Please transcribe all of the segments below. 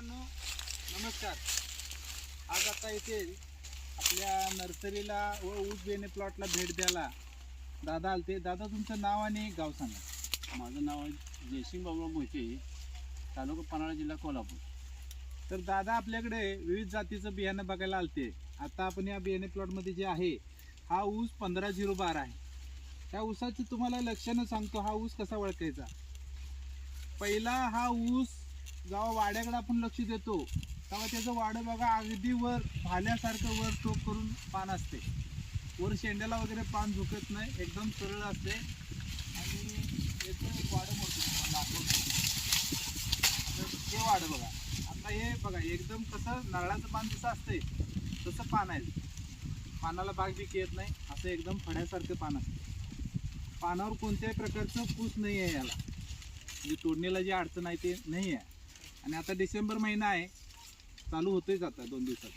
मित्रांनो नमस्कार. आज आता इथे आपल्या नर्सरीला व ऊस बेने प्लॉटला भेट द्यायला दादा आलते. दादा तुमचं नाव आणि गाव सांगा. माझं नाव आहे जयसिंग बाबुराव मोहिते तालुका पन्हाळा जिल्हा कोल्हापूर. तर दादा आपल्याकडे विविध जातीचं बियाणं बघायला आलते. आता आपण या बियाणे प्लॉटमध्ये जे आहे हा ऊस पंधरा झिरो बारा आहे. त्या ऊसाची तुम्हाला लक्षणं सांगतो. हा ऊस कसा ओळखायचा पहिला हा ऊस जेव्हा वाड्याकडे आपण लक्ष देतो तेव्हा त्याचं वाडं बघा अगदी वर भाल्यासारखं वर टोक करून पान असते. वर शेंड्याला वगैरे पान झुकत नाही एकदम सरळ असते. आणि याचं वाडं मोठं दाखवतो. तर हे वाडं बघा. आता हे बघा एकदम कसं नारळाचं पान जसं असतंय तसं पान आहे. पानाला बाग बीक येत नाही असं एकदम फड्यासारखं पान असतं. पानावर कोणत्याही प्रकारचं पूस नाही आहे याला. म्हणजे तोडणीला जी अडचण आहे ते नाही आहे. आणि आता डिसेंबर महिना आहे. चालू होतही आता दोन दिवसात.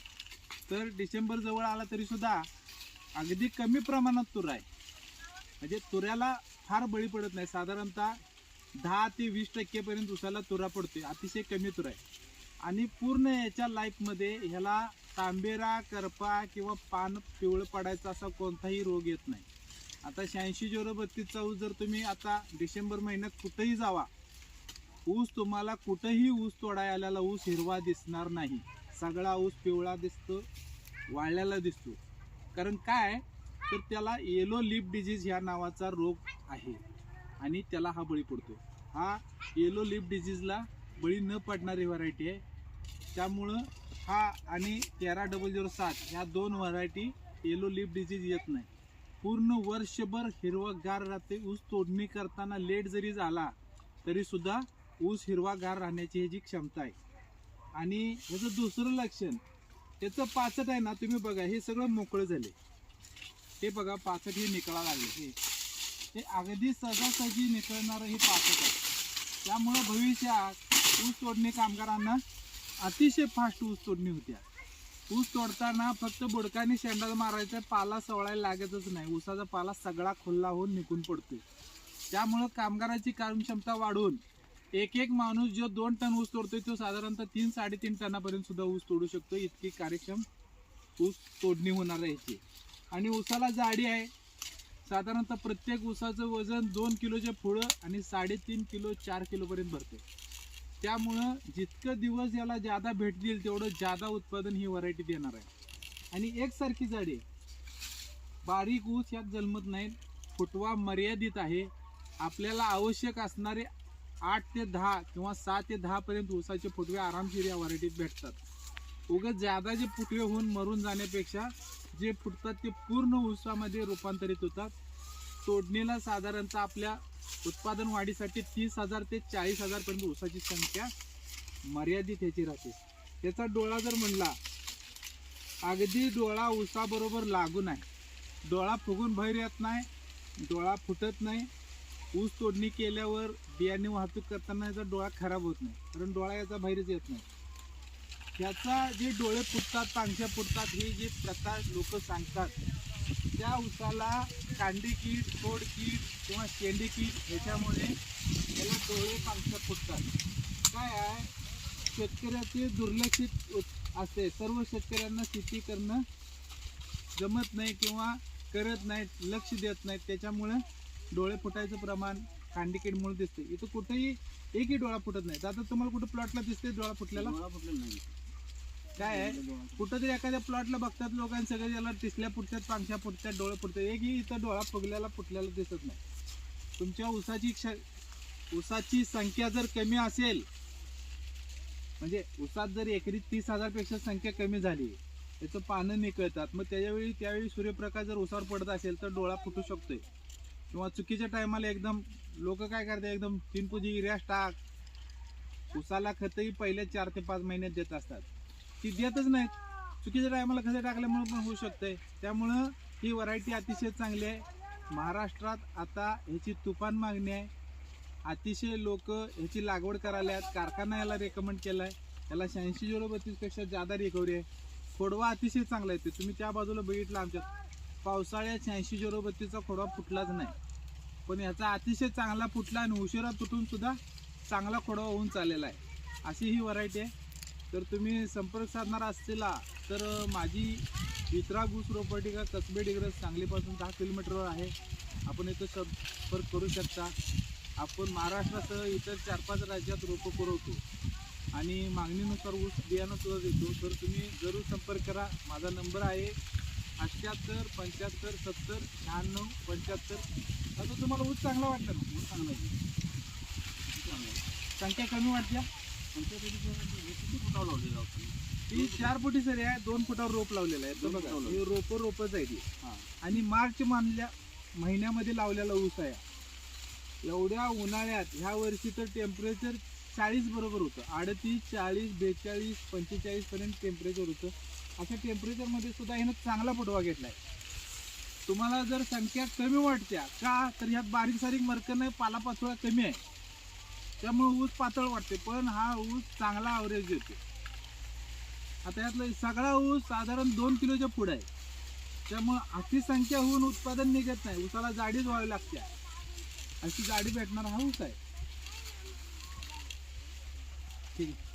तर डिसेंबर जवळ आला तरी सुद्धा अगदी कमी प्रमाणात तुरा आहे. म्हणजे तुऱ्याला फार बळी पडत नाही. साधारणतः दहा ते वीस टक्केपर्यंत उसाला तुरा पडतोय. अतिशय कमी तुरा आहे. आणि पूर्ण याच्या लाईफमध्ये ह्याला तांबेरा करपा किंवा पान पिवळं पडायचा असा कोणताही रोग येत नाही. आता शहाऐंशी झिरो बत्तीस ऊस जर तुम्ही आता डिसेंबर महिन्यात कुठंही जावा ऊस तुम्हाला कुठंही ऊस तोडाय आलेला ऊस हिरवा दिसणार नाही. सगळा ऊस पिवळा दिसतो वाळलेला दिसतो. कारण काय? तर त्याला येलो लिप डिझीज ह्या नावाचा रोग आहे. आणि त्याला हा बळी पडतो. हा येलो लिप डिझीजला बळी न पडणारी व्हरायटी आहे. त्यामुळं हा आणि तेरा डबल झिरो सात ह्या दोन व्हरायटी येलो लिप डिझीज येत नाही. पूर्ण वर्षभर हिरवगार राहते. ऊस तोडणी करताना लेट जरी झाला तरीसुद्धा ऊस हिरवागार राहण्याची ह्याची क्षमता आहे. आणि ह्याचं दुसरं लक्षण त्याचं पाचट आहे ना तुम्ही बघा हे सगळं मोकळं झाले. हे बघा पाचट हे निकळा लागले. हे हे अगदी सहजासहजी निकळणारं हे पाचट आहे. त्यामुळं भविष्यात ऊस तोडणी कामगारांना अतिशय फास्ट ऊस तोडणी होत्या. ऊस तोडताना फक्त बुडकाने शेंडाला मारायचा पाला सवळायला लागतच नाही. ऊसाचा पाला सगळा खुल्ला होऊन निघून पडतो त्यामुळं कामगाराची कार्यक्षमता वाढवून एक एक माणूस जो दोन टन ऊस तोडतोय तो साधारणतः तीन साडेतीन टनापर्यंत सुद्धा ऊस तोडू शकतो. इतकी कार्यक्षम ऊस तोडणी होणार आहे याची आणि ऊसाला जाडी आहे. साधारणतः प्रत्येक ऊसाचं वजन दोन किलोच्या पुढं आणि साडेतीन किलो चार किलोपर्यंत भरते. त्यामुळं जितकं दिवस याला जादा भेट देईल तेवढं जादा उत्पादन ही व्हरायटी देणार आहे. आणि एकसारखी जाडी आहे. बारीक ऊस यात जन्मत नाहीत फुटवा मर्यादित आहे. आपल्याला आवश्यक असणारे आठ ते दहा किंवा सात ते दहा पर्यंत ऊसाचे फुटवे आरामशीर या व्हरायटीत भेटतात. उगत ज्यादा जे फुटवे होऊन मरून जाण्यापेक्षा जे फुटतात ते पूर्ण ऊसामध्ये रूपांतरित होतात. तोडणीला साधारणतः आपल्या उत्पादन वाढीसाठी तीस हजार ते चाळीस हजारपर्यंत उसाची ऊसाची संख्या मर्यादित ह्याची राहते. त्याचा डोळा जर म्हणला अगदी डोळा ऊसाबरोबर लागून आहे डोळा फुगून बाहेर येत नाही डोळा फुटत नाही ऊस तोडणी केल्यावर बियाणे वाहतूक करताना याचा डोळा खराब होत नाही कारण डोळा याचा बाहेरच येत नाही. त्याचा जे डोळे फुटतात पांगच्या फुटतात हे जे प्रकार लोक सांगतात त्या ऊसाला कांडी कीड तोड कीड किंवा शेंडी कीड ह्याच्यामुळे त्याला डोळे पांगच्या फुटतात. काय आहे? शेतकऱ्याचे दुर्लक्षित असते सर्व शेतकऱ्यांना शेती करणं जमत नाही किंवा करत नाहीत लक्ष देत नाहीत त्याच्यामुळं डोळे फुटायचं प्रमाण कांडिकेडमुळे दिसते इथं कुठेही एकही डोळा फुटत नाही. आता तुम्हाला कुठं प्लॉटला दिसते डोळा फुटलेला? डोळा फुटलेला नाही. काय आहे? कुठं तरी एखाद्या प्लॉटला बघतात लोकांनी सगळे याला टिसल्या फुटतात पांगच्या फुटतात डोळे फुटतात. एकही इथं डोळा फुगलेला फुटलेला दिसत नाही. तुमच्या ऊसाची क्ष ऊसाची संख्या जर कमी असेल म्हणजे ऊसात जर एकरी तीस हजारपेक्षा संख्या कमी झाली त्याचं पानं निकळतात. मग त्याच्यावेळी त्यावेळी सूर्यप्रकाश जर ऊसावर पडत असेल तर डोळा फुटू शकतोय. किंवा चुकीच्या टायमाला एकदम लोक काय करतात एकदम पिंपुजी युरिया टाक. उसाला खतही पहिल्या चार ते पाच महिन्यात देत असतात. ती देतच नाहीत. चुकीच्या टायमाला खतं टाकल्यामुळे पण होऊ शकते. त्यामुळं ही व्हरायटी अतिशय चांगली आहे. महाराष्ट्रात आता ह्याची तुफान मागणी आहे. अतिशय लोक ह्याची लागवड करायला आहेत. कारखाना याला रेकमेंड केला आहे त्याला शहाऐंशी झिरो बत्तीसपेक्षा जादा रिकव्हरी आहे. खोडवा अतिशय चांगला आहे. ते तुम्ही त्या बाजूला बघितलं आमच्या पावसाळ्यात शहाऐंशी झिरो बत्तीसचा खोडवा फुटलाच नाही. पण ह्याचा अतिशय चांगला फुटला आणि उशिरा तुटून सुद्धा चांगला खोडवा होऊन चाललेला आहे. अशी ही व्हरायटी आहे. तर तुम्ही संपर्क साधणार असलेला तर माझी इतरा ऊस रोपवाटिका कसबे डिग्रज सांगलीपासून दहा किलोमीटरवर आहे. आपण इथं संपर्क करू शकता. आपण महाराष्ट्रासह इतर चार पाच राज्यात रोपं पुरवतो. आणि मागणीनुसार ऊस बियाणं सुद्धा देतो. तर तुम्ही जरूर संपर्क करा. माझा नंबर आहे अठ्ठ्याहत्तर पंच्याहत्तर सत्तर शहाण्णव पंच्याहत्तर. आता तुम्हाला ऊस चांगला वाटला ना? ऊस चांगला. संख्या कमी वाटल्या ते किती फुटावर लावलेलं ही चार फुटी सरी आहे. दोन फुटावर रोप लावलेलं आहे. रोप रोपच आहे ती हां. आणि मार्च मानल्या महिन्यामध्ये लावलेला ऊस आहे. एवढ्या उन्हाळ्यात ह्या वर्षी तर टेम्परेचर चाळीस बरोबर होतं. अडतीस चाळीस बेचाळीस पंचेचाळीस पर्यंत टेम्परेचर होतं. अशा टेम्परेचरमध्ये सुद्धा ह्यानं चांगला फुटवा आहे तुम्हाला जर संख्या कमी वाटत्या का? तर ह्यात बारीक सारीक मरकन पालापाचोळा कमी आहे. त्यामुळे ऊस पातळ वाटते पण हा ऊस चांगला ॲव्हरेज देतो आता यातलं सगळा ऊस साधारण दोन किलोच्या पुढं आहे. त्यामुळं अति संख्या होऊन उत्पादन निघत नाही. ऊसाला जाडीच व्हावी लागते. अशी जाडी भेटणार हा ऊस आहे. ठीक आहे.